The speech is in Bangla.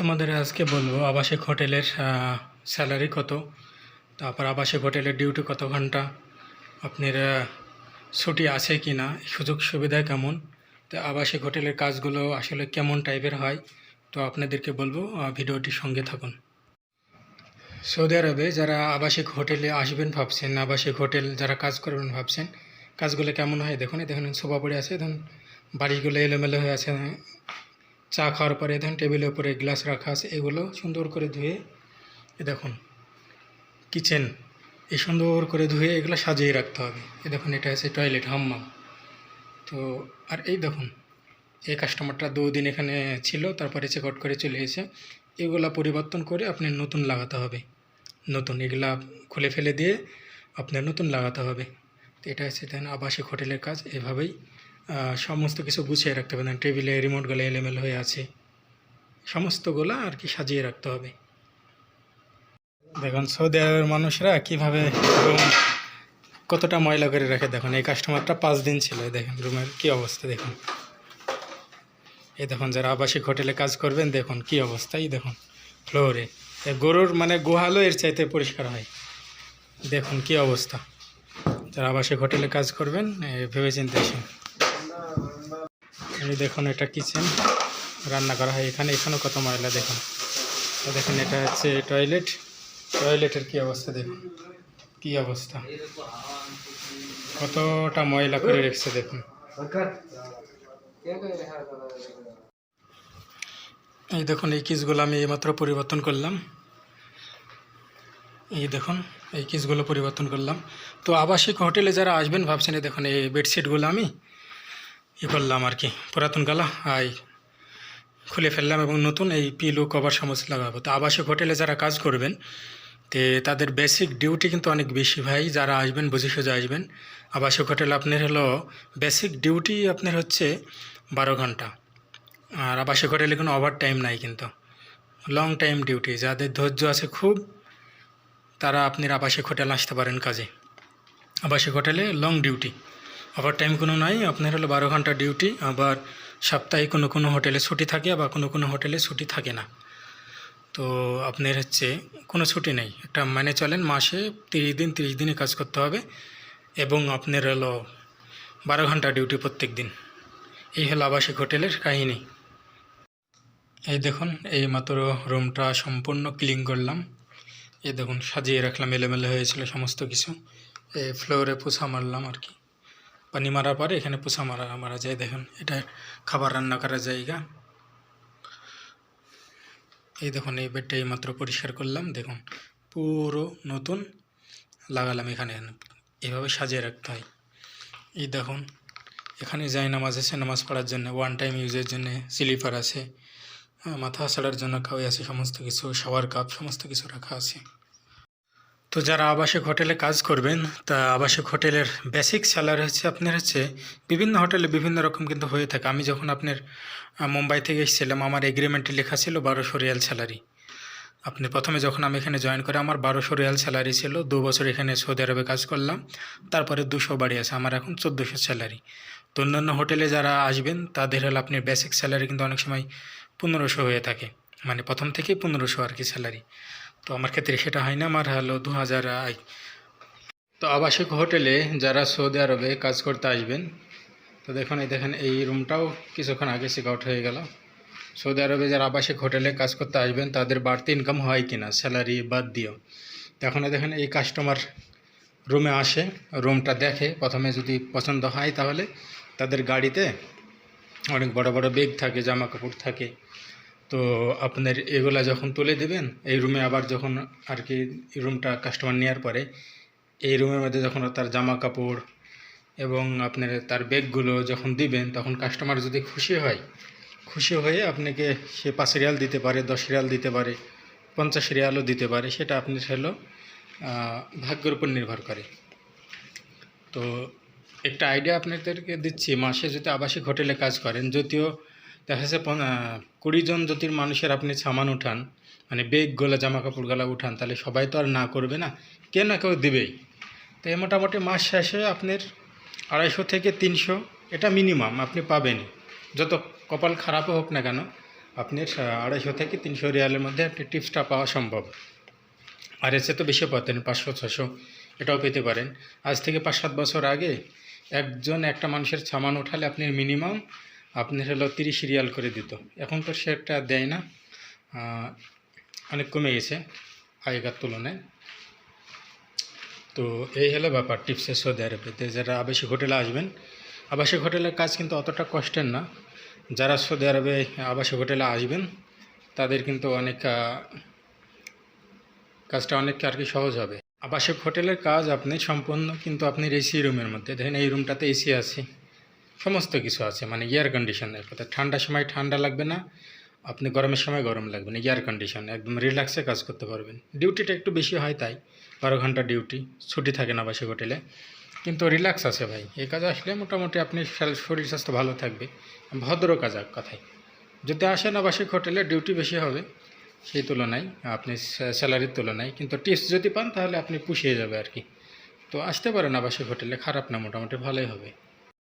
তোমাদের আজকে বলব, আবাসিক হোটেলের স্যালারি কত, তারপর আবাসিক হোটেলের ডিউটি কত ঘণ্টা, আপনার ছুটি আছে কি না সুযোগ সুবিধা কেমন, তো আবাসিক হোটেলের কাজগুলো আসলে কেমন টাইপের হয়, তো আপনাদেরকে বলব ভিডিওটির সঙ্গে থাকুন। সৌদি আরবে যারা আবাসিক হোটেলে আসবেন ভাবছেন, আবাসিক হোটেল যারা কাজ করবেন ভাবছেন, কাজগুলো কেমন হয় দেখুন দেখুন সোফা পড়ে আছে, দেখুন, বাড়িগুলো এলোমেলো হয়ে আছে চা খাওয়ার পরে দেখুন টেবিলের উপরে গ্লাস রাখা আছে, এগুলো সুন্দর করে ধুয়ে, এ দেখুন কিচেন এই সুন্দর করে ধুয়ে এগুলো সাজিয়ে রাখতে হবে। এ দেখুন, এটা আছে টয়লেট হাম্মাম তো, আর এই দেখুন, এই কাস্টমারটা দুদিন এখানে ছিল, তারপরে চেক আউট করে চলে এসে, এগুলা পরিবর্তন করে আপনি নতুন লাগাতে হবে। নতুন, এগুলা খুলে ফেলে দিয়ে আপনার নতুন লাগাতে হবে। তো এটা হচ্ছে দেন আবাসিক হোটেলের কাজ, এভাবেই সমস্ত কিছু গুছিয়ে রাখতে হবে। টেবিলে রিমোটগুলো এলোমেলো হয়ে আছে। সমস্তগুলো আর কি সাজিয়ে রাখতে হবে। দেখুন, সৌদি আরবের মানুষরা কীভাবে রুম কতটা ময়লা করে রাখে দেখুন। এই কাস্টমারটা পাঁচ দিন ছিল। দেখেন রুমের কী অবস্থা দেখুন। এই দেখুন, যারা আবাসিক হোটেলে কাজ করবেন, দেখুন কী অবস্থা। এই দেখুন ফ্লোরে গরুর মানে গোহালও এর চাইতে পরিষ্কার হয়। দেখুন কী অবস্থা। যারা আবাসিক হোটেলে কাজ করবেন ভেবে চিন্তে এই দেখুন এটা কিচেন রান্না করা হয় এখানে। এখানেও কত ময়লা দেখুন। তো দেখুন, এটা হচ্ছে টয়লেট টয়লেটের কী অবস্থা দেখুন। কী অবস্থা। কতটা ময়লা করে রেখেছে দেখুন। এই দেখুন, এই কিসগুলো আমি এইমাত্র পরিবর্তন করলাম। এই দেখুন, এই কিসগুলো পরিবর্তন করলাম। তো আবাসিক হোটেলে যারা আসবেন, ভাবছেন দেখুন, এই বেডশিটগুলো আমি ই করলাম আর কি। পুরাতন গালা, আই খুলে ফেললাম এবং নতুন এই পিলো, কভার সমস্ত লাগাবো। তো আবাসিক হোটেলে যারা কাজ করবেন, তে তাদের বেসিক ডিউটি কিন্তু অনেক বেশি ভাই। যারা আসবেন, বুঝে সুঝে আসবেন। আবাসিক হোটেল আপনার হলো বেসিক ডিউটি আপনার হচ্ছে বারো ঘণ্টা। আর আবাসিক হোটেলে কোনো ওভার টাইম নাই কিন্তু। লং টাইম ডিউটি যাদের ধৈর্য আছে খুব, তারা আপনার আবাসিক হোটেল আসতে পারেন কাজে। আবাসিক হোটেলে লং ডিউটি ওভার টাইম কোনো নাই, আপনার হলো বারো ঘণ্টা ডিউটি আবার সপ্তাহে কোনো কোনো হোটেলে ছুটি থাকে, আবার কোনো কোনো হোটেলে ছুটি থাকে না। তো আপনার হচ্ছে কোনো ছুটি নেই, একটা মানে চলেন মাসে তিরিশ দিন, তিরিশ দিনে কাজ করতে হবে, এবং আপনার হলো বারো ঘণ্টা ডিউটি প্রত্যেক দিন। এই হলো আবাসিক হোটেলের কাহিনী। এই দেখুন, এই মাত্র রুমটা সম্পূর্ণ ক্লিন করলাম। এই দেখুন, সাজিয়ে রাখলাম, এলোমেলো হয়েছিল সমস্ত কিছু। এই ফ্লোরে পোছা মারলাম আর কি। পানি মারার পরে এখানে পোছা মারা মারা যায় দেখুন। এটা খাবার রান্না করার জায়গা। এই দেখুন এই বেডটা মাত্র পরিষ্কার করলাম দেখুন। পুরো নতুন লাগালাম এখানে। এভাবে সাজিয়ে রাখতে হয়। এই দেখুন এখানে যাই নামাজ আছে নামাজ পড়ার জন্য ওয়ান টাইম ইউজের জন্য স্লিপার আছে হ্যাঁ, মাথা ছাড়ার জন্য কাউই আছে সমস্ত কিছু শাওয়ার কাপ সমস্ত কিছু রাখা আছে। তো যারা আবাসিক হোটেলে কাজ করবেন, তা আবাসিক হোটেলের বেসিক স্যালারি হচ্ছে আপনার হচ্ছে বিভিন্ন হোটেলে বিভিন্ন রকম কিন্তু হয়ে থাকে। আমি যখন আপনার মুম্বাই থেকে এসেছিলাম, আমার এগ্রিমেন্টে লেখা ছিল বারোশো রিয়াল স্যালারি আপনি প্রথমে যখন আমি এখানে জয়েন করে, আমার বারোশো রিয়াল স্যালারি ছিল। দু বছর এখানে সৌদি আরবে কাজ করলাম। তারপরে দুশো বাড়ি আছে, আমার এখন চোদ্দোশো স্যালারি তো অন্যান্য হোটেলে যারা আসবেন, তাদের হলো আপনার বেসিক স্যালারি কিন্তু অনেক সময় পনেরোশো হয়ে থাকে। মানে প্রথম থেকেই পনেরোশো আর কি স্যালারি তো আমার ক্ষেত্রে সেটা হয় না, আমার হলো দু হাজার আয় তো আবাসিক হোটেলে যারা সৌদি আরবে কাজ করতে আসবেন, তো দেখুন, এই দেখেন, এই রুমটাও কিছুক্ষণ আগে চেক আউট হয়ে গেল। সৌদি আরবে যারা আবাসিক হোটেলে কাজ করতে আসবেন, তাদের বাড়তি ইনকাম হয় কি না স্যালারি বাদ দিয়েও। এখন দেখেন, এই কাস্টমার রুমে আসে রুমটা দেখে, প্রথমে যদি পছন্দ হয় তাহলে তাদের গাড়িতে অনেক বড় বড় বেগ থাকে, জামা কাপড় থাকে। তো আপনার এগুলা যখন তুলে দেবেন, এই রুমে আবার যখন আর কি রুমটা কাস্টমার নেওয়ার পরে, এই রুমের মধ্যে যখন তার জামা কাপড় এবং আপনার তার ব্যাগগুলো যখন দিবেন, তখন কাস্টমার যদি খুশি হয়, খুশি হয়ে আপনাকে সে পাঁচ রিয়াল দিতে পারে, দশ রিয়াল দিতে পারে, পঞ্চাশ রিয়ালও দিতে পারে, সেটা আপনার হলো ভাগ্যের উপর নির্ভর করে। তো একটা আইডিয়া আপনাদেরকে দিচ্ছি, মাসে যদি আবাসিক হোটেলে কাজ করেন, যদিও দেখা যাচ্ছে কুড়ি জন যদি মানুষের আপনি সামান উঠান মানে বেগগুলো জামা কাপড়গুলো উঠান, তাহলে সবাই তো আর না করবে না। কেউ না কেউ দেবেই। তো এই মোটামুটি মাস শেষে আপনার আড়াইশো থেকে তিনশো, এটা মিনিমাম আপনি পাবেনই। যত কপাল খারাপও হোক না কেন, আপনার আড়াইশো থেকে তিনশো রিয়ালের মধ্যে আপনি টিপসটা পাওয়া সম্ভব। আর এসে তো বেশি পাতেন পাঁচশো ছশো এটাও পেতে পারেন। আজ থেকে পাঁচ সাত বছর আগে একজন একটা মানুষের সামান উঠালে আপনি মিনিমাম আপনার হলো তিরিশ রিয়াল করে দিত। এখন তো সেটা দেয় না। অনেক কমে গেছে আগেকার তুলনায়। তো এই হলো ব্যাপার টিপসের সৌদি আরবেতে যারা আবাসিক হোটেলে আসবেন, আবাসিক হোটেলের কাজ কিন্তু অতটা কষ্টের না। যারা সৌদি আরবে আবাসিক হোটেলে আসবেন, তাদের কিন্তু অনেক কাজটা অনেক আর কি সহজ হবে। আবাসিক হোটেলের কাজ আপনি সম্পূর্ণ কিন্তু আপনি এসি রুমের মধ্যে। দেখেন এই রুমটাতে এসি আছে। সমস্ত কিছু আছে মানে এয়ার কন্ডিশনের কথা ঠান্ডার সময় ঠান্ডা লাগবে না, আপনি গরমের সময় গরম লাগবে না এয়ার কন্ডিশন একদম রিল্যাক্সে কাজ করতে পারবেন। ডিউটিটা একটু বেশি হয় তাই, বারো ঘণ্টা ডিউটি ছুটি থাকে না আবাসিক হোটেলে, কিন্তু রিল্যাক্স আছে ভাই। এই কাজে আসলে মোটামুটি আপনি শরীর স্বাস্থ্য ভালো থাকবে, ভদ্র কাজ কথায়। যদি আসেন আবাসিক হোটেলে ডিউটি বেশি হবে, সেই তুলনায়, আপনি স্যালারির তুলনায়, কিন্তু টিপস যদি পান, তাহলে আপনি পুষিয়ে যাবে আর কি। তো আসতে পারেন আবাসিক হোটেলে, খারাপ না, মোটামুটি ভালোই হবে।